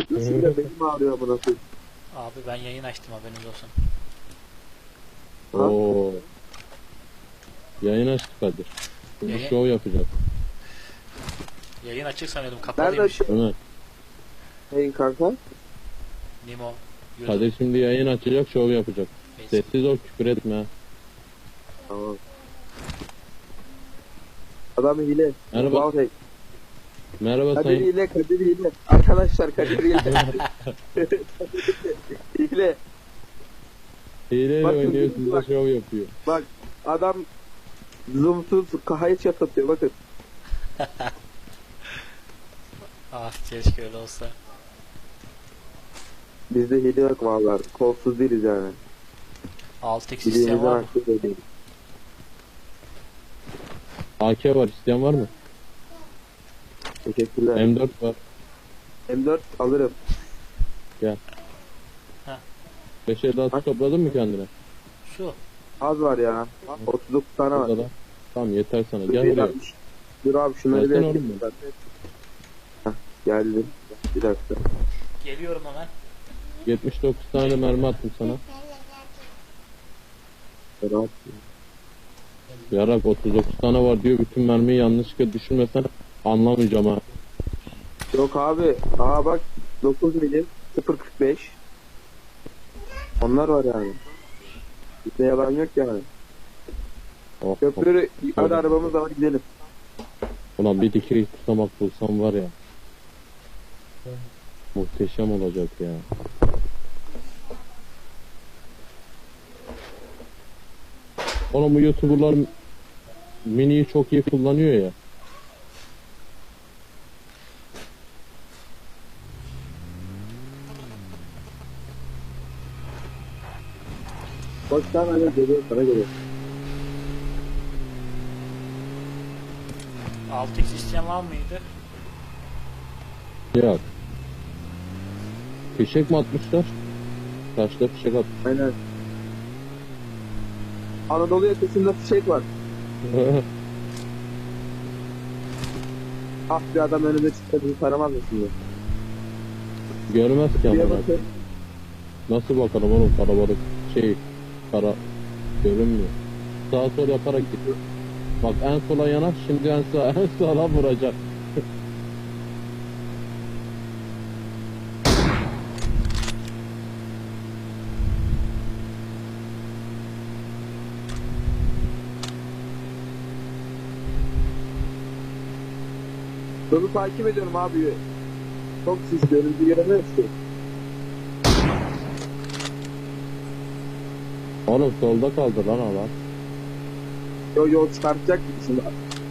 Fitness'im de benim ağrıyor buna koyayım. Abi ben yayın açtım haberiniz olsun. Oo. Yayın açtı Kadir. Şimdi Yayın- şov yapacak. Yayın açık sanıyordum Nerede kapalıymış. açıyor Ömer. yayın kanka? Nimo. YouTube. Kadir şimdi yayın açacak şov yapacak. Facebook. Sessiz ol küfür etme. Tamam. Adam hile. Merhaba. Wow, hey. Merhaba Kadir sayın. hile, Kadir hile. Arkadaşlar Kadir hile. hile. Hileyle Bakın, oynuyor size bak. şov yapıyor. Bak adam zoomsuz kahaya çat atıyor bakın. Ah keşke öyle olsa. Bizde hile yok vallahi. Kolsuz değiliz yani. 6x isteyen var mı? da. AK var isteyen var mı? Teşekkürler. M4 var. M4 alırım. 5 daha topladın mı kendine? Şu. Az var ya. 39 tane var. Da. Tamam yeter sana. Dur, Gel bir buraya. Dur abi şunları bir Gelsene yapayım. oğlum Heh, geldim. Bir dakika. Geliyorum hemen. 79 tane mermi attım sana. Yarak 39 tane var diyor. Bütün mermiyi yanlışlıkla düşürmesen anlamayacağım ha. Yok abi. Aa bak 9 milim 0.45. Onlar var yani. Bizde yalan yok yani. Oh, oh. Köprü hadi arabamız var gidelim. Ulan bir dikey tutamak bulsam var ya. Muhteşem olacak ya. Oğlum bu youtuberlar miniyi çok iyi kullanıyor ya. Boş lan hani geliyor sana geliyor. 6x isteyen var mıydı? Ya. Fişek mi atmışlar? Taşla fişek at. Aynen. Anadolu yakasında fişek var. Ah bir adam önüme çıktı bizi taramaz mı şimdi? Görmez ki Bir ama. bakın. Nasıl bakalım oğlum karabalık şey kara görünmüyor. Sağa sol yaparak gidiyor. Bak en sola yanar şimdi en sağa en sağa vuracak. Yolu takip ediyorum abi. Çok sis görüntü göremiyoruz ki. Oğlum solda kaldı lan alan. Yo yol çıkartacak gibi şimdi.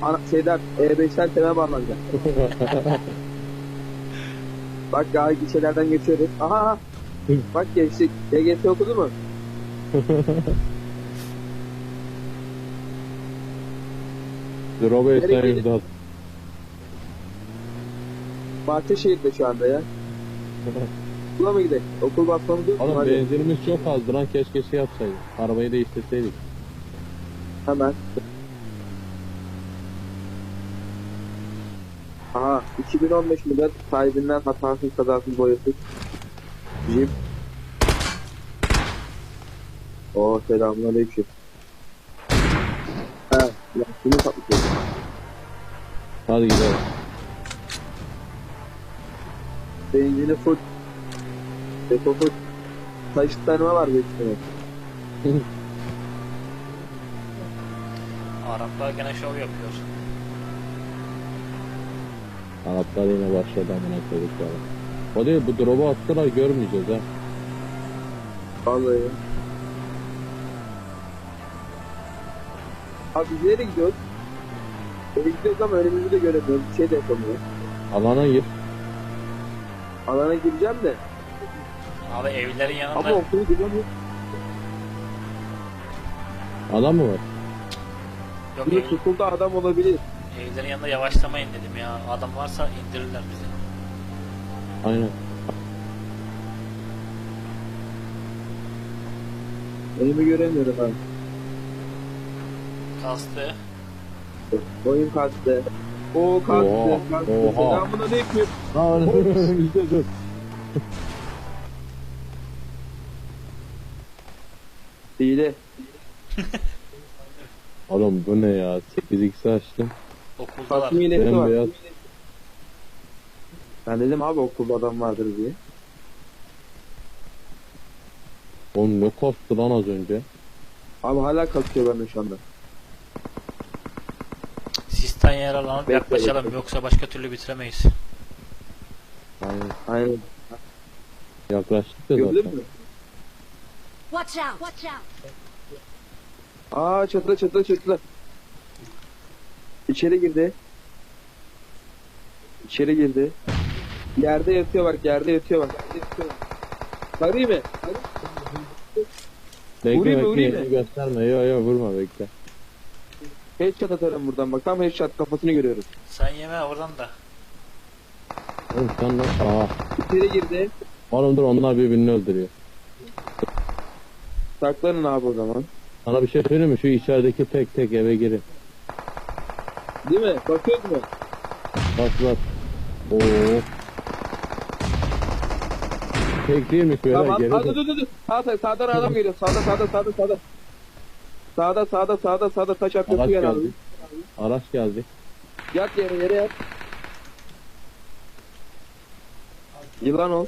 Ana, şeyden E5'ten temel bağlanacak. Bak daha gişelerden geçiyoruz. Aha aha. Bak geçtik. EGS okudu mu? Esen gidiyor? yüzde Bahçeşehir'de şu anda ya. Okula mı gidelim? Okul yok mu? Oğlum Hadi benzinimiz çok azdı lan keşke şey yapsaydık. Arabayı değiştirseydik. hemen. Aha 2015 model sahibinden hatasız kazasız boyasız. Jeep. Oo selamünaleyküm. Ya bunu patlatıyor. Hadi gidelim. Benzini full. Depo full. Taşıtlarına var ihtimalle. Araplar gene şov yapıyor. Araplar yine başladı amına koyduk ya. O değil bu drop'u attılar görmeyeceğiz ha. Vallahi. Abi biz nereye gidiyoruz? Gidiyoruz ama önümüzü de göremiyoruz. Bir şey de yapamıyoruz. Alana gir. Alana gireceğim de. Abi evlerin yanında Ama okulu giremiyoruz. Adam mı var? yok Burada ev, tutuldu adam olabilir. evlerin yanında yavaşlamayın dedim ya. Adam varsa indirirler bizi. Aynen. Önümü göremiyorum abi. Kastı. Boyum kastı. Oo kastı. Oha, kastı. oha. Selamun aleyküm. Aa, bizde dur. Hile. Oğlum bu ne ya? 8x açtım. Okuldalar. Fatma hilesi var. Bembeyaz. Ben dedim abi okulda adam vardır diye. Oğlum ne kosttu lan az önce? Abi hala kasıyor bende şu anda. Sistan yaralanıp Bekle, yaklaşalım bekle. yoksa başka türlü bitiremeyiz. Aynen. Aynen. Yaklaştık da Gördün zaten. mü? Watch out! Watch out! Aa çatıda çatıda çatıda. İçeri girdi. İçeri girdi. Yerde yatıyor bak yerde yatıyor bak. Sarayım mı? Bekle Vurayım mı, bekle vurayım mı? gösterme. Yo yo vurma bekle. Headshot atarım buradan bak tam headshot kafasını görüyoruz. Sen yeme oradan da. Oğlum sen nasıl? Aa. İçeri girdi. Oğlum dur onlar birbirini öldürüyor. Saklanın abi o zaman. Sana bir şey söyleyeyim mi? Şu içerideki tek tek eve girin. Değil mi? Bakıyoruz mu? Bak bak. Oo. Tek değilmiş böyle Tamam. geri Aa, dur dur dur. Sağ, sağ, sağdan adam geliyor. Sağda sağda sağda sağda. Sağda sağda sağda sağda taş arkası Araç gel abi. geldi. Araç geldi. Yat yere yere yat. Yılan ol.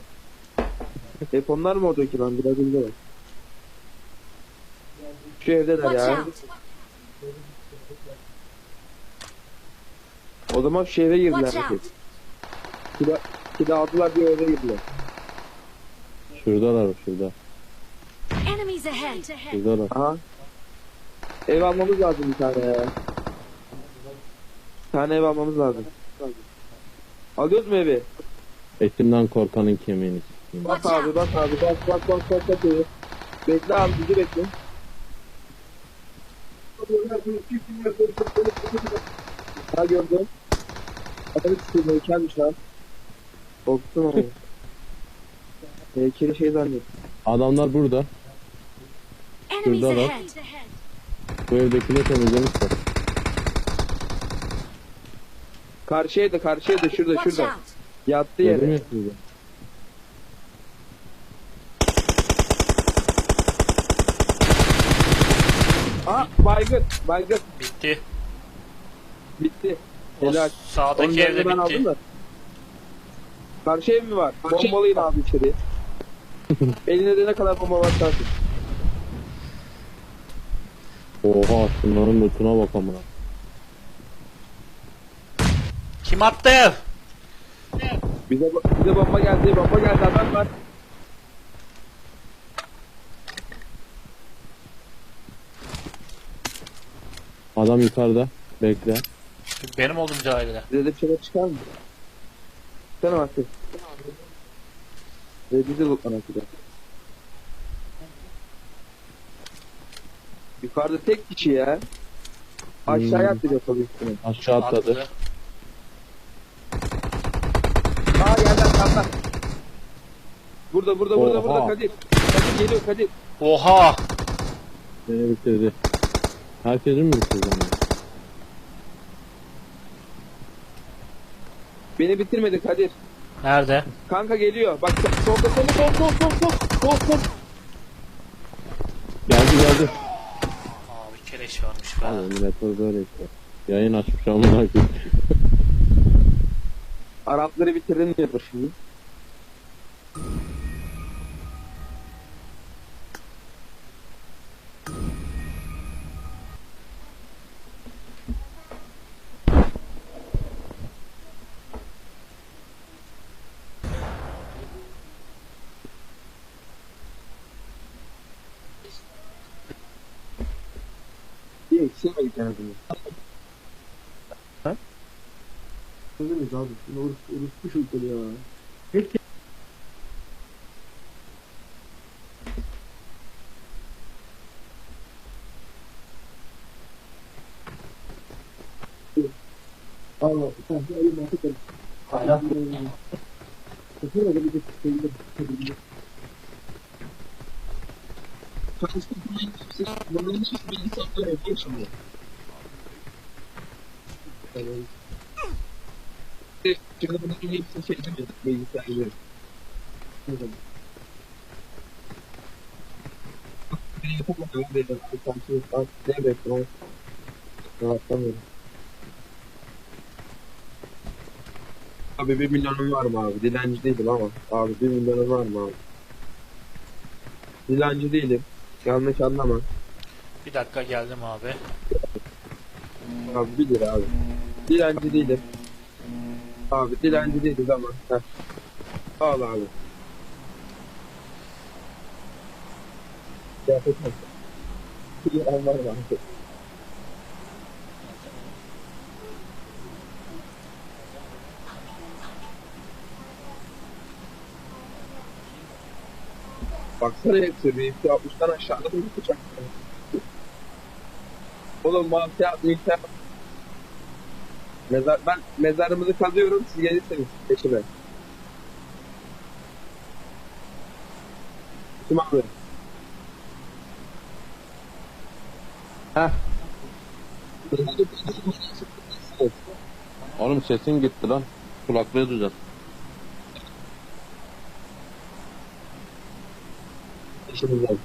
Hep onlar mı oradaki lan? Biraz önce bak. Şu evdeler Watch ya. out! O zaman şu eve girdiler. Watch out! Kila aldılar bir eve girdiler. Şuradalar şurada. Enemies ahead! Şuradalar. Aha. Ev almamız lazım bir tane ya. Bir tane ev almamız lazım. Alıyoruz mu evi? Etimden korkanın kemiğini. Bak abi bak abi bak bak bak bak bak. Bekle abi bizi bekle. Ha gördüm. Adamı tutuyor heykelmiş lan. Korktum ama. Heykeli şey zannettim. Adamlar burada. Enemies Şurada bak. ahead! Bu evdekini temizlemişler. Karşı evde karşı evde şurada Watch şurada. out! Yattı Dedim yere. ya size. Aa baygın baygın. Bitti. Bitti. O Helal. sağdaki Onları evde ben aldım bitti. da. Karşı ev mi var? Bombalayın abi içeri. Eline de ne kadar bomba var artık. Oha şunların lootuna bak amına. Kim attı? Bize, bize bomba geldi, bomba geldi adam var. Adam yukarıda. Bekle. Benim oldum cahilde. Bize de bir şeyler çıkar mı? Sen artık. Ve bizi lootlanak bir de. Yukarıda tek kişi ya. Aşağıya Hmm. atlayacak tabii üstüne. Aşağı atladı. Aa yerden sağdan. Burada burada burada Oha. burada Kadir. Kadir geliyor Kadir. Oha! Beni bitirdi. Herkesin mi bitirdi? Beni bitirmedi Kadir. Nerede? Kanka geliyor. Bak solda solda sol sol sol sol sol sol. Geldi geldi. Aa bir keleş varmış be. Abi millet böyle işte. Yayın açmış amına koyayım. Arapları bitirdin diyordur şimdi. İyi, eksilmedik en azından. Ha? Öyle miyiz abi? Urus, Urus çocukları ya. Hep Allah, sen de ayı muhabbet et. Allah. Kesin öyle bir de sayılır. Bunların hiçbir bilgisayarda yok şimdi. Şimdi bunların hepsini şey yapacağız bilgisayarda. Ne bekliyorum? Abi bir milyonum var mı abi? Dilenci değilim ama. Abi bir milyonum var mı abi? Dilenci değilim. Yanlış anlama. Bir dakika geldim abi. Abi bir lira abi. Dilenci değilim. Abi dilenci değiliz ama. Heh. Al abi. Kıyafet nasıl? Bir liram var? Baksana hepsi bir 60'tan aşağıda bir bıçak. Oğlum mafya yapmayacağım. Mezar, ben mezarımızı kazıyorum siz gelirseniz peşime. Kim abi? Heh. Oğlum sesin gitti lan. Kulaklığı düzelt. Peşimizden.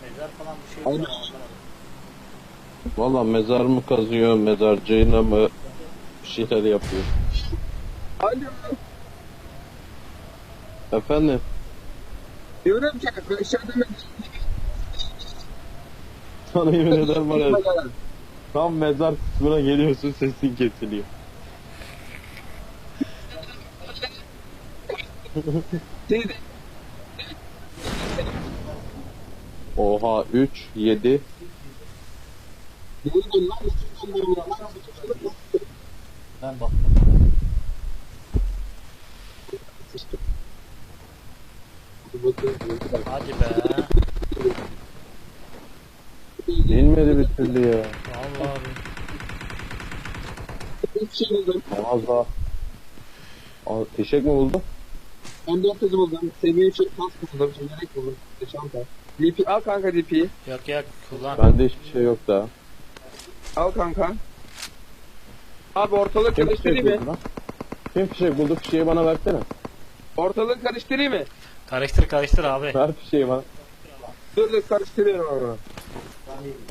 Mezar falan bir şey Aynen. yok. anlamadım. Valla mezar mı kazıyor, mezarcıyla mı bir şeyler yapıyor. Alo. Efendim? Diyorum ki aşağıda Sana yemin ederim var ya. mezar. Tam mezar kısmına geliyorsun sesin kesiliyor. Oha 3, 7. Ben bak. Hadi be. İnmedi bir türlü ya. Vallahi abi. Az daha. Aa, Fişek mi buldu? 14 hızı buldum. Seviye 3 pas buldum. Jenerik buldum. Çanta. DP al kanka DP'yi. Yok yok kullan. Bende hiçbir şey yok daha. Al kanka. Abi ortalık Kim karıştırayım fişek mı? buldu lan? Kim fişek buldu? Fişeği bana versene. Ortalık karıştırayım mı? Karıştır karıştır abi. Ver fişeği bana. Dur dur karıştırıyorum ama.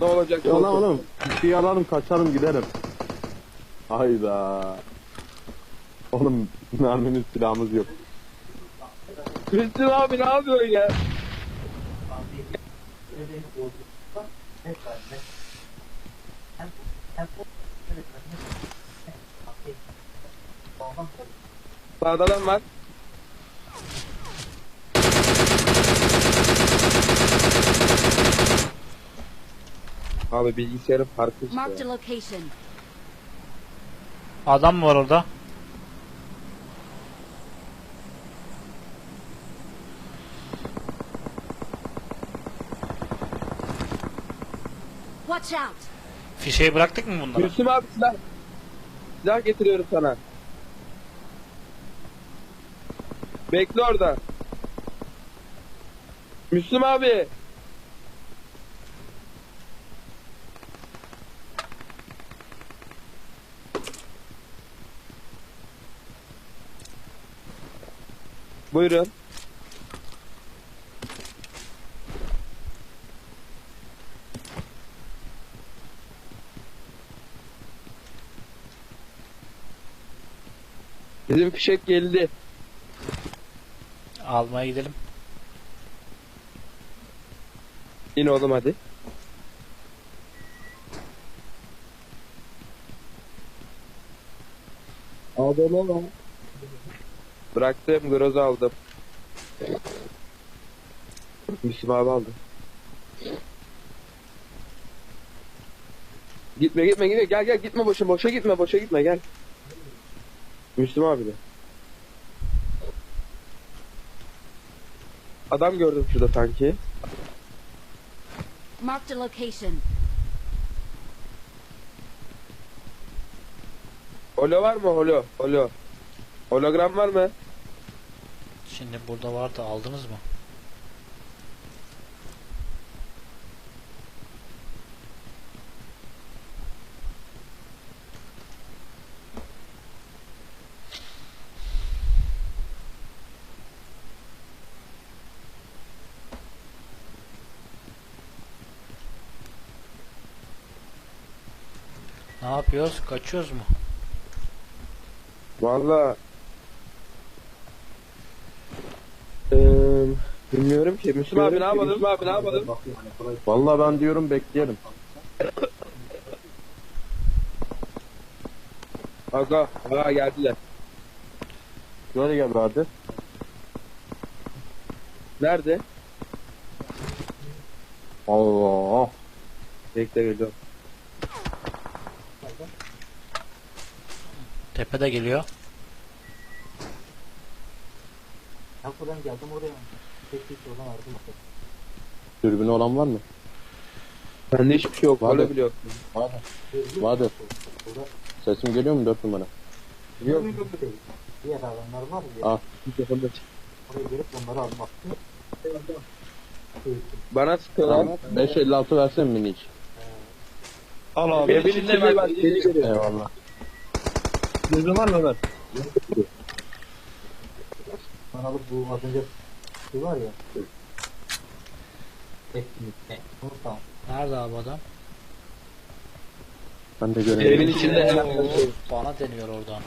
Ne olacak? Ya lan olsun. oğlum. Fişeği alalım kaçarım giderim. Hayda. Oğlum mermimiz silahımız yok. Müslüm abi ne yapıyorsun ya? Sağda adam var. Abi bilgisayarın farkı işte. Marked a location. Adam mı var orada? Watch out! Fişeyi bıraktık mı bunlara? Müslüm abi silah. Silah getiriyorum sana. Bekle orada. Müslüm abi. Buyurun. Bizim fişek geldi. Almaya gidelim. İn oğlum hadi. Aldım ama. Bıraktım, groz aldım. Müslüm abi aldı. Gitme gitme gitme gel gel gitme boşa boşa gitme boşa gitme gel. Müslüm abi de. Adam gördüm şurada sanki. Marked a location. Holo var mı holo? Holo. Hologram var mı? Şimdi burada vardı aldınız mı? Ne yapıyoruz? Kaçıyoruz mu? Valla Eee bilmiyorum ki. Müslüm abi ne yapalım? Müslüm abi ne yapalım? Vallahi ben diyorum bekleyelim. Aga, aga geldiler. Şöyle gel hadi. Nerede? Allah. Bekle geliyorum. Tepede geliyor. Ben buradan geldim oraya. Tek vardı işte. Dürbünü olan var mı? Bende hiçbir şey yok. Var Öyle mı? bile yok. Vardır. Sesim geliyor mu dört numara? Yok. Diğer adamlar var ya. Çık. Oraya gelip onları almak. Bana sıkıyorlar. 556 versen mi hiç? Al abi. Evin içinde bak. Eyvallah. Gözüm var mı Ömer? Kanalık bu az önce şey var ya. Etkinlik. Onu tamam. Nerede abi adam? Ben de göreyim. Evin içinde hemen. Oo, bana deniyor oradan.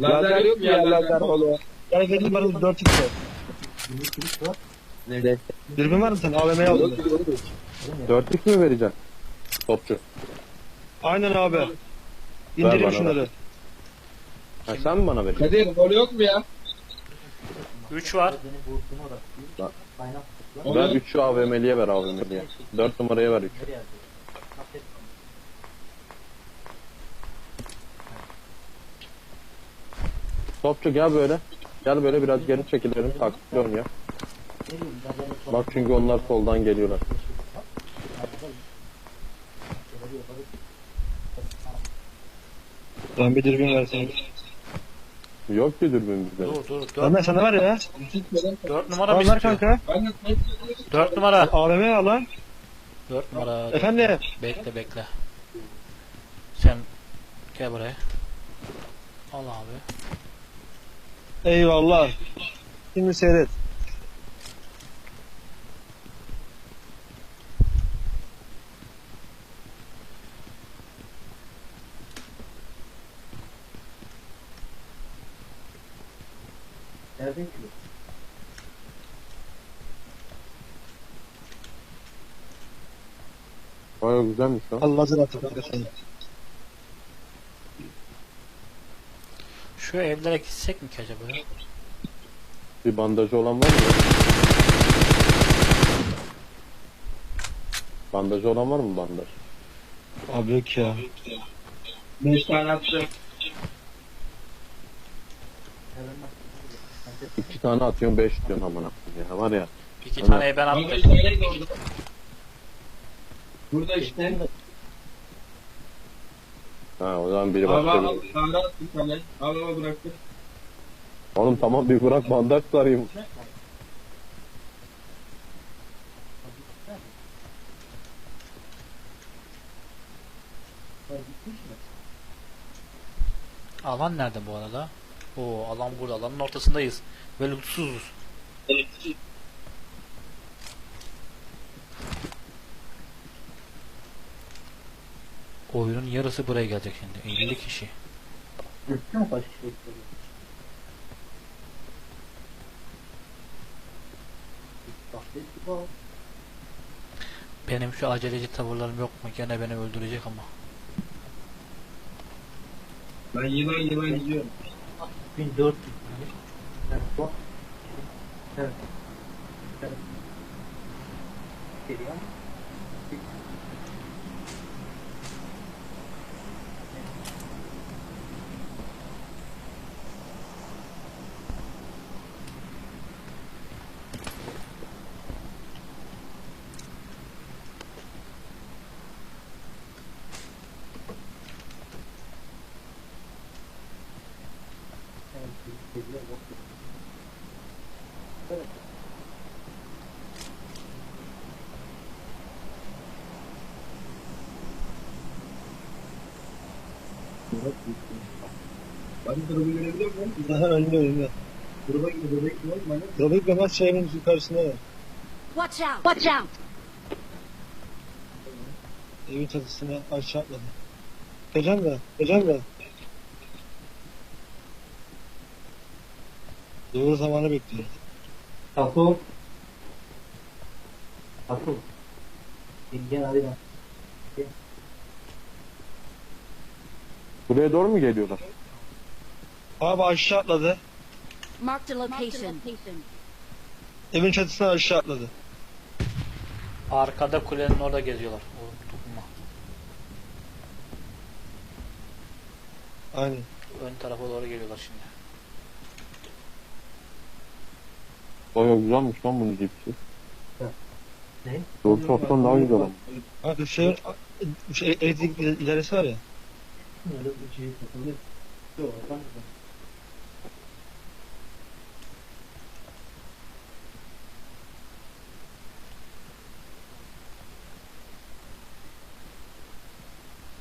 Lazer yok mu ya lazer holo? Yani benim bana 4 x var. Günlük kilit var. Nerede? Dürbün var mı sen? AVM'ye aldın. 4'lük mü vereceksin? Topçu. Aynen abi. Bana, şunları. Ha, sen mi bana vereceksin? Kadir holo yok mu ya? 3 var. Ver 3'ü AVM'liye ver AVM'liye. 4 numaraya ver 3. Nereye yazıyor? Paket. Topçu gel böyle. Gel böyle biraz geri çekilelim. Taktikli ben beni Bak çünkü onlar soldan geliyorlar. Ben bir dürbün versene. Yok ki dürbün bizde. Dur dur. 4, Ömer sende var ya. 4 numara mı Al ver istiyor? kanka. 4 numara. AVM'ye al lan. 4 numara. Efendim. Bekle bekle. Sen gel buraya. Al abi. Eyvallah. Şimdi seyret. Nereden ki? Baya güzelmiş lan. Al lazer atı kanka sana. Şu evlere gitsek mi ki acaba? ya? Bir bandajı olan var mı? Bandajı olan var mı bandaj? Abi yok ya. 5 tane attı. İki tane atıyorsun 5 diyorsun amına koyayım ya var ya. 2 Ömer. taneyi ben attım. Burada işte. Ha o zaman biri Abi başka al. bir. Sağda attı sana. Al al bıraktı. Oğlum tamam bir bırak bandaj sarayım. Alan nerede bu arada? Oo alan burada. Alanın ortasındayız. Ve lootsuzuz. Oyunun yarısı buraya gelecek şimdi. 50 kişi. Kaç bak. Benim şu aceleci tavırlarım yok mu? Gene beni öldürecek ama. Ben yılan yılan gidiyorum. 1400. Evet, bak. Evet. Evet. Geliyor. Evet, geliyor. Bak. Evet. Hadi durumu Daha önünde önünde. Duruma gidiyor. Duruma gidiyor. Bana Trafik ve maç şehrin yukarısında var. Watch out! Watch out! Evin çatısına aşağı atladı. Hocam da, hocam da. Doğru zamanı bekliyor. Tato. Tato. Gel hadi lan. Buraya doğru mu geliyorlar? Abi aşağı atladı. Marked a location. Evin çatısına aşağı atladı. Arkada kulenin orada geziyorlar. Oğlum dokunma. Aynen. Ön tarafa doğru geliyorlar şimdi. Baya güzelmiş lan bunun cipsi. Ne? Doğru sostan daha güzel ama. Abi şey, şey elektrik idaresi var ya. Öyle bir şey takıldı. Yok, ben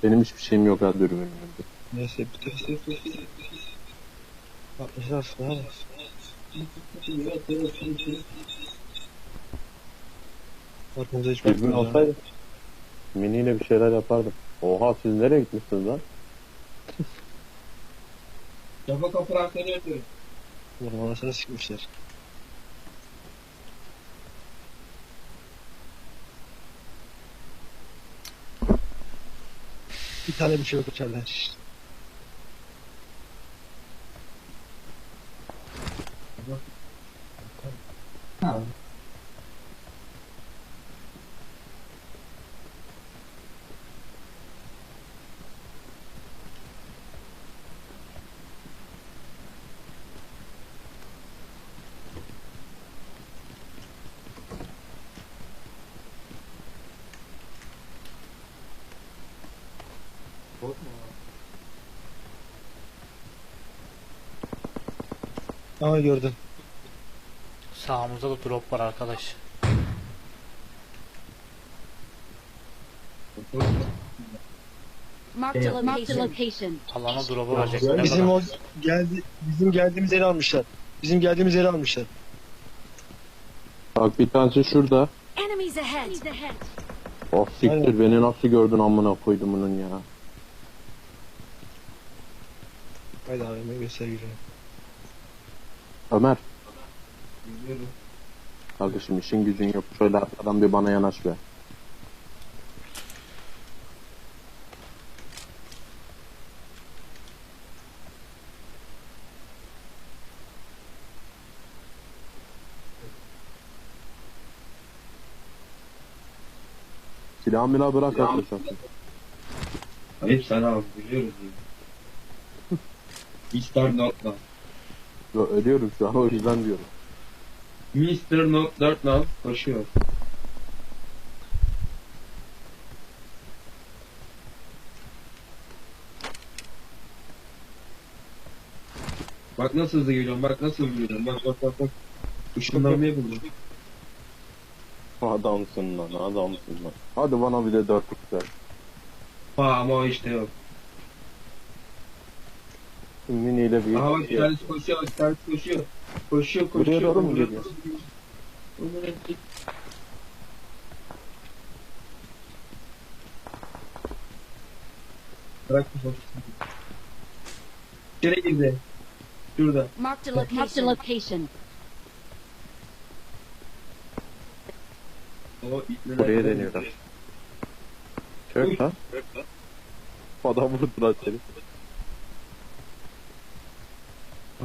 Benim hiçbir şeyim yok ha dürbünüm. Neyse bir tek Atmışlar aslında abi. Aklımıza hiç bakmıyor olsaydı miniyle bir şeyler yapardım. Oha siz nereye gitmişsiniz lan? Kafa konferansları yapıyorum. Oğlum anasını sikmişler. Tane bir şey yok içeriden. Ama gördüm. Sağımızda da drop var arkadaş. Marked a location. Alana drop'u verecekler. Bizim o geldi bizim geldiğimiz yeri almışlar. Bizim geldiğimiz yeri almışlar. Bak bir tanesi şurada. Enemies ahead. Oh siktir Aynen. beni nasıl gördün amına koydum bunun ya. Haydi abi ben göster yürüyorum. Ömer. Biliyorum. Kardeşim işin gücün yok. Şöyle arkadan bir bana yanaş be. Silah milah bırak arkadaşlar. Hayır sen abi biliyoruz ya. Mr. Notla. Yo, Ölüyorum şu an o yüzden diyorum. Mr. Not 4 lan koşuyor. Bak nasıl hızlı geliyorum, bak nasıl hızlı geliyorum, bak bak bak bak. Işınlanmayı buldum. Adamsın lan adamsın lan. Hadi bana bir de dörtlük ver. Ama o işte yok. Miniyle bir Aha bak tanesi koşuyor, bir tanesi koşuyor. Koşuyor, koşuyor. Buraya doğru mu geliyor? Bırak bu fotoğrafı. İçeri girdi. Şurada. Marked a location. Marked a location. O ipneler. Buraya deniyorlar. Çök lan. Adam vurdu lan seni.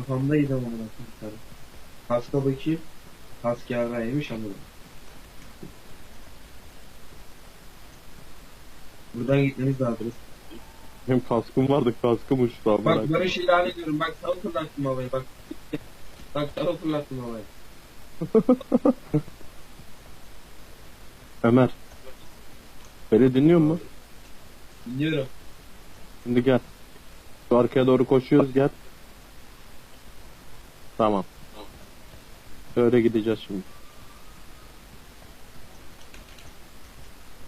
Kafamdaydı ama kurtarım. Hasta bakayım. Kask yarrağıymış ama. Buradan gitmemiz lazım. Benim kaskım vardı kaskım uçtu amına. Bak barış ilan ediyorum. Bak sana fırlattım havayı bak. Bak sana fırlattım havayı. Ömer. Beni dinliyor musun? Dinliyorum. Şimdi gel. Şu arkaya doğru koşuyoruz gel. Tamam. Böyle gideceğiz şimdi.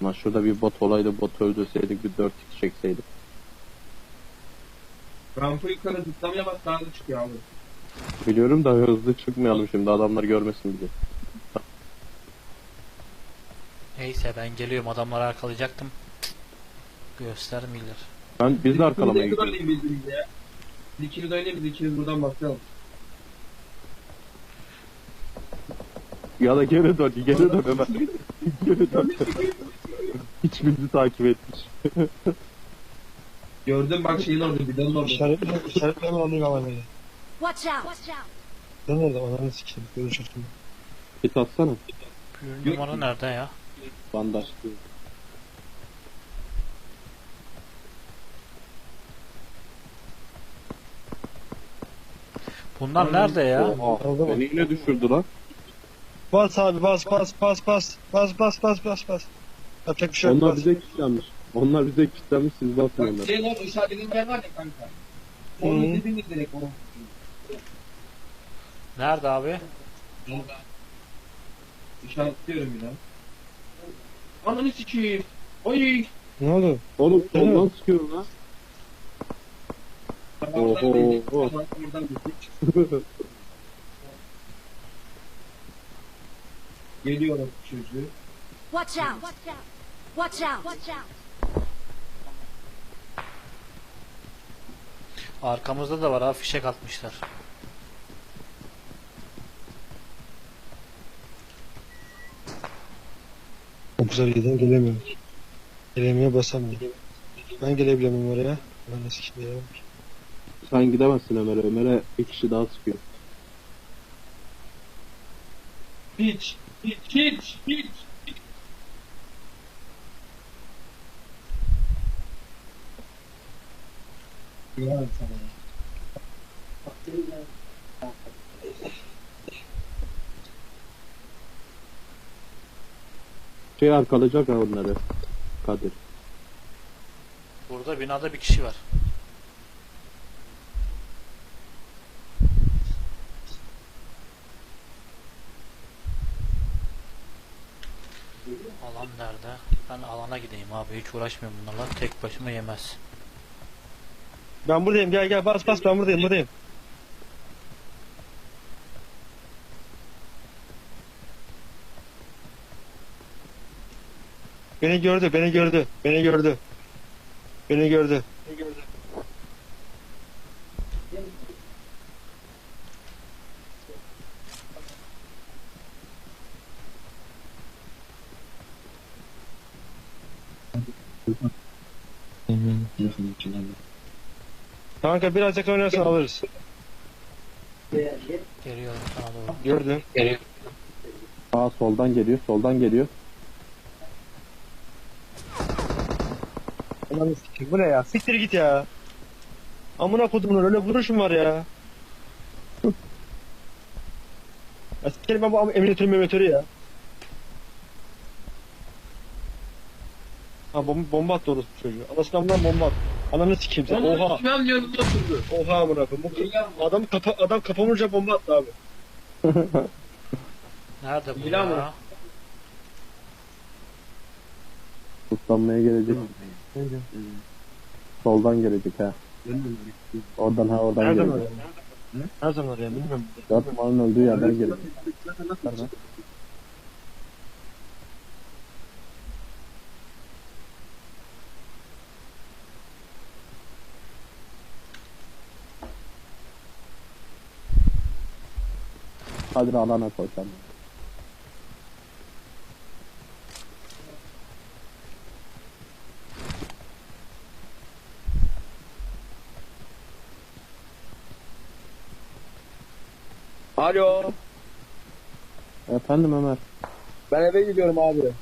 Ama şurada bir bot olaydı bot öldürseydik bir 4 x çekseydik. Rampı yukarı zıplamaya bak daha da çıkıyor abi. Biliyorum da hızlı çıkmayalım şimdi adamlar görmesin bizi. Neyse ben geliyorum adamları arkalayacaktım. Göstermiyorlar. Ben biz de arkalamaya de gidiyoruz. oynayayım birbirimize ya. Biz ikimiz oynayayım biz ikimiz buradan başlayalım. Ya da geri dön, geri dön hemen. geri dön. Hiç bizi takip etmiş. Gördüm bak şeyin orada bidonun orada. İşaretle, işaretle mi alayım ama böyle. Watch out! Ben orada ananı sikeyim. Görüşürüz. Git atsana. Bir numara nerede ya? Bandaj. Bunlar nerede ya? Oha, beni yine düşürdü lan. Bas abi bas bas bas bas. Bas bas bas bas bas. Yapacak bir şey yok. Onlar bas. bize kilitlenmiş. Onlar bize kilitlenmiş siz basın onları. şeyin orada işaretlediğin yer var ya kanka. Onun Hı. dibinde direkt o. Nerede abi? İşaretliyorum yine. Ananı sikeyim. Oy. Ne oldu? Oğlum soldan sıkıyorum lan. Oho, oho. Oradan gittik. Geliyorum çocuğu. Watch out! Watch out! Arkamızda da var abi fişek atmışlar. Güzel yerden gelemiyorum. Gelemiyor basamıyorum. Ben gelebiliyorum oraya. Ben sikeyim ya. Sen gidemezsin Ömer'e. Ömer'e bir kişi daha sıkıyor. Hiç. Hiç. Hiç. Hiç. Ya sana. Şey arkalayacak ha onları. Kadir. Burada binada bir kişi var. Alan nerede? Ben alana gideyim abi hiç uğraşmıyorum bunlarla. Tek başıma yemez. Ben buradayım gel gel bas bas ben buradayım buradayım. Beni gördü, beni gördü, beni gördü. Beni gördü. Kanka birazcık oynarsan alırız. Geliyorum sana doğru. Gördü. Aa soldan geliyor. Soldan geliyor. Sikeyim. Bu ne ya? Siktir git ya. Amına kodumun öyle vuruşum var ya. ya sikerim ben bu emülatörü memülatörü ya. Ha bomba, bomba attı orası çocuğu. Anasını amından bomba attı. Ananı sikeyim sen. Oha. Ben yanımda oturdu. Oha amına koyayım. Bu- Adam kapa adam kapamırca bomba attı abi. Nerede bu Milan ya? mı? Tutlanmaya gelecek. Soldan gelecek ha. Oradan ha oradan Nereden gelecek. oraya? Nereden oraya bilmiyorum. Dört numaranın öldüğü yerden gelecek. Hadi alana koy sen. Alo. Efendim Ömer. Ben eve gidiyorum abi.